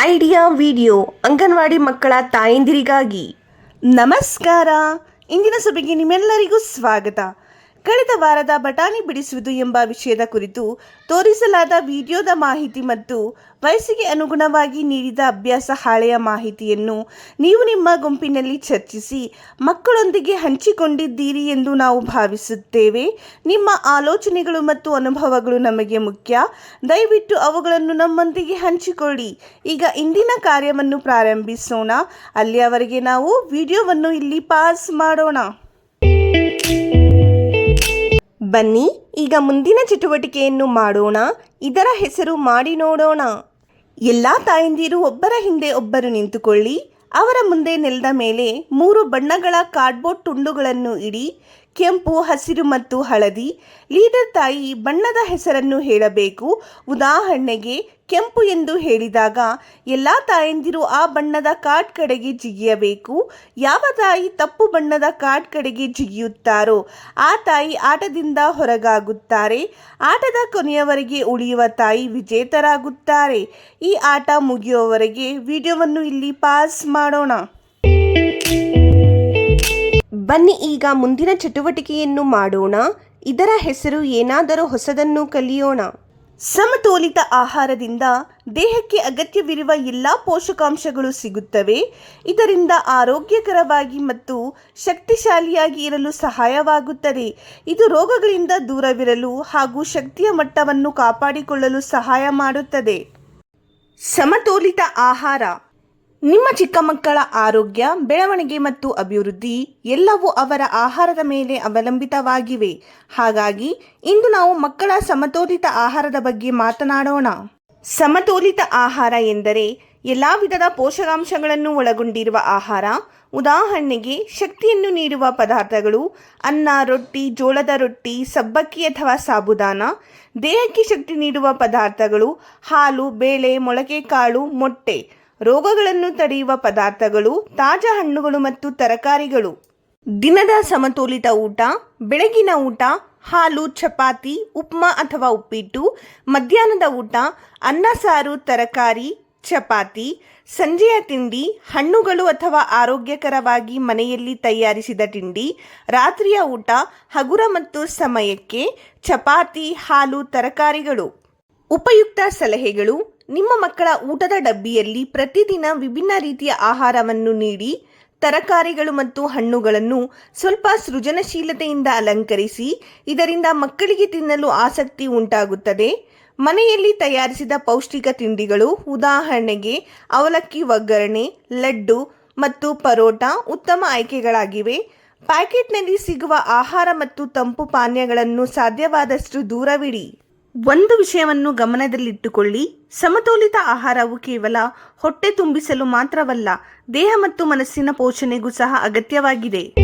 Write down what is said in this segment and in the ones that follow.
Idea video anganwadi ಮಕ್ಕಳ ತಾಯಂದಿರಿಗಾಗಿ. ನಮಸ್ಕಾರ. ಇಂದಿನ ಸಭೆಗೆ ನಿಮ್ಮೆಲ್ಲರಿಗೂ ಸ್ವಾಗತ. ಕಳೆದ ವಾರದ ಬಟಾಣಿ ಬಿಡಿಸುವುದು ಎಂಬ ವಿಷಯದ ಕುರಿತು ತೋರಿಸಲಾದ ವಿಡಿಯೋದ ಮಾಹಿತಿ ಮತ್ತು ವಯಸ್ಸಿಗೆ ಅನುಗುಣವಾಗಿ ನೀಡಿದ ಅಭ್ಯಾಸ ಹಾಳೆಯ ಮಾಹಿತಿಯನ್ನು ನೀವು ನಿಮ್ಮ ಗುಂಪಿನಲ್ಲಿ ಚರ್ಚಿಸಿ ಮಕ್ಕಳೊಂದಿಗೆ ಹಂಚಿಕೊಂಡಿದ್ದೀರಿ ಎಂದು ನಾವು ಭಾವಿಸುತ್ತೇವೆ. ನಿಮ್ಮ ಆಲೋಚನೆಗಳು ಮತ್ತು ಅನುಭವಗಳು ನಮಗೆ ಮುಖ್ಯ. ದಯವಿಟ್ಟು ಅವುಗಳನ್ನು ನಮ್ಮೊಂದಿಗೆ ಹಂಚಿಕೊಳ್ಳಿ. ಈಗ ಇಂದಿನ ಕಾರ್ಯವನ್ನು ಪ್ರಾರಂಭಿಸೋಣ. ಅಲ್ಲಿಯವರೆಗೆ ನಾವು ವಿಡಿಯೋವನ್ನು ಇಲ್ಲಿ ಪಾಸ್ ಮಾಡೋಣ. ಬನ್ನಿ, ಈಗ ಮುಂದಿನ ಚಟುವಟಿಕೆಯನ್ನು ಮಾಡೋಣ. ಇದರ ಹೆಸರು ಮಾಡಿ ನೋಡೋಣ. ಎಲ್ಲ ತಾಯಂದಿರು ಒಬ್ಬರ ಹಿಂದೆ ಒಬ್ಬರು ನಿಂತುಕೊಳ್ಳಿ. ಅವರ ಮುಂದೆ ನೆಲದ ಮೇಲೆ ಮೂರು ಬಣ್ಣಗಳ ಕಾರ್ಡ್ಬೋರ್ಡ್ ತುಂಡುಗಳನ್ನು ಇಡಿ, ಕೆಂಪು, ಹಸಿರು ಮತ್ತು ಹಳದಿ. ಲೀಡರ್ ತಾಯಿ ಬಣ್ಣದ ಹೆಸರನ್ನು ಹೇಳಬೇಕು. ಉದಾಹರಣೆಗೆ ಕೆಂಪು ಎಂದು ಹೇಳಿದಾಗ, ಎಲ್ಲ ತಾಯಂದಿರು ಆ ಬಣ್ಣದ ಕಾರ್ಡ್ ಕಡೆಗೆ ಜಿಗಿಯಬೇಕು. ಯಾವ ತಾಯಿ ತಪ್ಪು ಬಣ್ಣದ ಕಾರ್ಡ್ ಕಡೆಗೆ ಜಿಗಿಯುತ್ತಾರೋ, ಆ ತಾಯಿ ಆಟದಿಂದ ಹೊರಗಾಗುತ್ತಾರೆ. ಆಟದ ಕೊನೆಯವರೆಗೆ ಉಳಿಯುವ ತಾಯಿ ವಿಜೇತರಾಗುತ್ತಾರೆ. ಈ ಆಟ ಮುಗಿಯುವವರೆಗೆ ವಿಡಿಯೋವನ್ನು ಇಲ್ಲಿ ಪಾಸ್ ಮಾಡೋಣ. ಬನ್ನಿ ಈಗ ಮುಂದಿನ ಚಟುವಟಿಕೆಯನ್ನು ಮಾಡೋಣ. ಇದರ ಹೆಸರು ಏನಾದರೂ ಹೊಸದನ್ನು ಕಲಿಯೋಣ. ಸಮತೋಲಿತ ಆಹಾರದಿಂದ ದೇಹಕ್ಕೆ ಅಗತ್ಯವಿರುವ ಎಲ್ಲ ಪೋಷಕಾಂಶಗಳು ಸಿಗುತ್ತವೆ. ಇದರಿಂದ ಆರೋಗ್ಯಕರವಾಗಿ ಮತ್ತು ಶಕ್ತಿಶಾಲಿಯಾಗಿ ಇರಲು ಸಹಾಯವಾಗುತ್ತದೆ. ಇದು ರೋಗಗಳಿಂದ ದೂರವಿರಲು ಹಾಗೂ ಶಕ್ತಿಯ ಮಟ್ಟವನ್ನು ಕಾಪಾಡಿಕೊಳ್ಳಲು ಸಹಾಯ ಮಾಡುತ್ತದೆ. ಸಮತೋಲಿತ ಆಹಾರ ನಿಮ್ಮ ಚಿಕ್ಕ ಮಕ್ಕಳ ಆರೋಗ್ಯ, ಬೆಳವಣಿಗೆ ಮತ್ತು ಅಭಿವೃದ್ಧಿ ಎಲ್ಲವೂ ಅವರ ಆಹಾರದ ಮೇಲೆ ಅವಲಂಬಿತವಾಗಿವೆ. ಹಾಗಾಗಿ, ಇಂದು ನಾವು ಮಕ್ಕಳ ಸಮತೋಲಿತ ಆಹಾರದ ಬಗ್ಗೆ ಮಾತನಾಡೋಣ. ಸಮತೋಲಿತ ಆಹಾರ ಎಂದರೆ ಎಲ್ಲ ವಿಧದ ಪೋಷಕಾಂಶಗಳನ್ನು ಒಳಗೊಂಡಿರುವ ಆಹಾರ. ಉದಾಹರಣೆಗೆ, ಶಕ್ತಿಯನ್ನು ನೀಡುವ ಪದಾರ್ಥಗಳು ಅನ್ನ, ರೊಟ್ಟಿ, ಜೋಳದ ರೊಟ್ಟಿ, ಸಬ್ಬಕ್ಕಿ ಅಥವಾ ಸಾಬುದಾನ. ದೇಹಕ್ಕೆ ಶಕ್ತಿ ನೀಡುವ ಪದಾರ್ಥಗಳು ಹಾಲು, ಬೇಳೆ ಮೊಳಕೆ ಕಾಳು ಮೊಟ್ಟೆ. ರೋಗಗಳನ್ನು ತಡೆಯುವ ಪದಾರ್ಥಗಳು, ತಾಜಾ ಹಣ್ಣುಗಳು ಮತ್ತು ತರಕಾರಿಗಳು. ದಿನದ ಸಮತೋಲಿತ ಊಟ, ಬೆಳಗಿನ ಊಟ, ಹಾಲು, ಚಪಾತಿ, ಉಪ್ಮಾ ಅಥವಾ ಉಪ್ಪಿಟ್ಟು, ಮಧ್ಯಾಹ್ನದ ಊಟ, ಅನ್ನ, ಸಾರು, ತರಕಾರಿ, ಚಪಾತಿ, ಸಂಜೆಯ ತಿಂಡಿ, ಹಣ್ಣುಗಳು ಅಥವಾ ಆರೋಗ್ಯಕರವಾಗಿ ಮನೆಯಲ್ಲಿ ತಯಾರಿಸಿದ ತಿಂಡಿ, ರಾತ್ರಿಯ ಊಟ, ಹಗುರ ಮತ್ತು ಸಮಯಕ್ಕೆ ಚಪಾತಿ, ಹಾಲು, ತರಕಾರಿಗಳು. ಉಪಯುಕ್ತ ಸಲಹೆಗಳು ನಿಮ್ಮ ಮಕ್ಕಳ ಊಟದ ಡಬ್ಬಿಯಲ್ಲಿ ಪ್ರತಿದಿನ ವಿಭಿನ್ನ ರೀತಿಯ ಆಹಾರವನ್ನು ನೀಡಿ, ತರಕಾರಿಗಳು ಮತ್ತು ಹಣ್ಣುಗಳನ್ನು ಸ್ವಲ್ಪ ಸೃಜನಶೀಲತೆಯಿಂದ ಅಲಂಕರಿಸಿ, ಇದರಿಂದ ಮಕ್ಕಳಿಗೆ ತಿನ್ನಲು ಆಸಕ್ತಿ ಉಂಟಾಗುತ್ತದೆ. ಮನೆಯಲ್ಲಿ ತಯಾರಿಸಿದ ಪೌಷ್ಟಿಕ ತಿಂಡಿಗಳು ಉದಾಹರಣೆಗೆ ಅವಲಕ್ಕಿ ಒಗ್ಗರಣೆ, ಲಡ್ಡು ಮತ್ತು ಪರೋಟ ಉತ್ತಮ ಆಯ್ಕೆಗಳಾಗಿವೆ. ಪ್ಯಾಕೆಟ್ನಲ್ಲಿ ಸಿಗುವ ಆಹಾರ ಮತ್ತು ತಂಪು ಪಾನೀಯಗಳನ್ನು ಸಾಧ್ಯವಾದಷ್ಟು ದೂರವಿಡಿ. ಒಂದು ವಿಷಯವನ್ನು ಗಮನದಲ್ಲಿಟ್ಟುಕೊಳ್ಳಿ. ಸಮತೋಲಿತ ಆಹಾರವು ಕೇವಲ ಹೊಟ್ಟೆ ತುಂಬಿಸಲು ಮಾತ್ರವಲ್ಲ, ದೇಹ ಮತ್ತು ಮನಸ್ಸಿನ ಪೋಷಣೆಗೂ ಸಹ ಅಗತ್ಯವಾಗಿದೆ.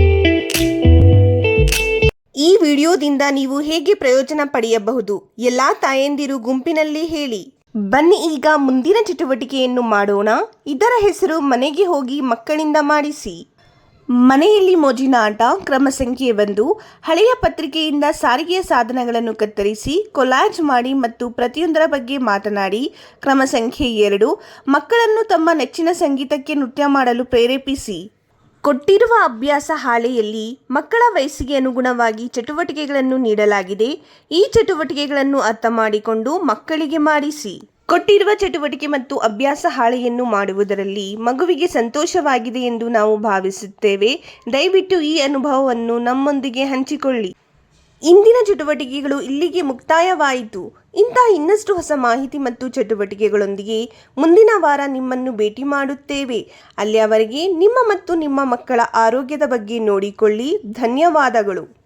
ಈ ವಿಡಿಯೋದಿಂದ ನೀವು ಹೇಗೆ ಪ್ರಯೋಜನ ಪಡೆಯಬಹುದು? ಎಲ್ಲಾ ತಾಯಂದಿರು ಗುಂಪಿನಲ್ಲಿ ಹೇಳಿ. ಬನ್ನಿ ಈಗ ಮುಂದಿನ ಚಟುವಟಿಕೆಯನ್ನು ಮಾಡೋಣ. ಇದರ ಹೆಸರು ಮನೆಗೆ ಹೋಗಿ ಮಕ್ಕಳಿಂದ ಮಾಡಿಸಿ. ಮನೆಯಲ್ಲಿ ಮೋಜಿನ ಆಟ, ಕ್ರಮ ಸಂಖ್ಯೆ ಒಂದು, ಹಳೆಯ ಪತ್ರಿಕೆಯಿಂದ ಸಾರಿಗೆಯ ಸಾಧನಗಳನ್ನು ಕತ್ತರಿಸಿ, ಕೊಲಾಜ್ ಮಾಡಿ ಮತ್ತು ಪ್ರತಿಯೊಂದರ ಬಗ್ಗೆ ಮಾತನಾಡಿ, ಕ್ರಮ ಸಂಖ್ಯೆ ಎರಡು, ಮಕ್ಕಳನ್ನು ತಮ್ಮ ನೆಚ್ಚಿನ ಸಂಗೀತಕ್ಕೆ ನೃತ್ಯ ಮಾಡಲು ಪ್ರೇರೇಪಿಸಿ. ಕೊಟ್ಟಿರುವ ಅಭ್ಯಾಸ ಹಾಳೆಯಲ್ಲಿ ಮಕ್ಕಳ ವಯಸ್ಸಿಗೆ ಅನುಗುಣವಾಗಿ ಚಟುವಟಿಕೆಗಳನ್ನು ನೀಡಲಾಗಿದೆ. ಈ ಚಟುವಟಿಕೆಗಳನ್ನು ಅರ್ಥ ಮಾಡಿಕೊಂಡು ಮಕ್ಕಳಿಗೆ ಮಾಡಿಸಿ. ಕೊಟ್ಟಿರುವ ಚಟುವಟಿಕೆ ಮತ್ತು ಅಭ್ಯಾಸ ಹಾಳೆಯನ್ನು ಮಾಡುವುದರಲ್ಲಿ ಮಗುವಿಗೆ ಸಂತೋಷವಾಗಿದೆ ಎಂದು ನಾವು ಭಾವಿಸುತ್ತೇವೆ. ದಯವಿಟ್ಟು ಈ ಅನುಭವವನ್ನು ನಮ್ಮೊಂದಿಗೆ ಹಂಚಿಕೊಳ್ಳಿ. ಇಂದಿನ ಚಟುವಟಿಕೆಗಳು ಇಲ್ಲಿಗೆ ಮುಕ್ತಾಯವಾಯಿತು. ಇಂತಹ ಇನ್ನಷ್ಟು ಹೊಸ ಮಾಹಿತಿ ಮತ್ತು ಚಟುವಟಿಕೆಗಳೊಂದಿಗೆ ಮುಂದಿನ ವಾರ ನಿಮ್ಮನ್ನು ಭೇಟಿ ಮಾಡುತ್ತೇವೆ. ಅಲ್ಲಿಯವರೆಗೆ ನಿಮ್ಮ ಮತ್ತು ನಿಮ್ಮ ಮಕ್ಕಳ ಆರೋಗ್ಯದ ಬಗ್ಗೆ ನೋಡಿಕೊಳ್ಳಿ. ಧನ್ಯವಾದಗಳು.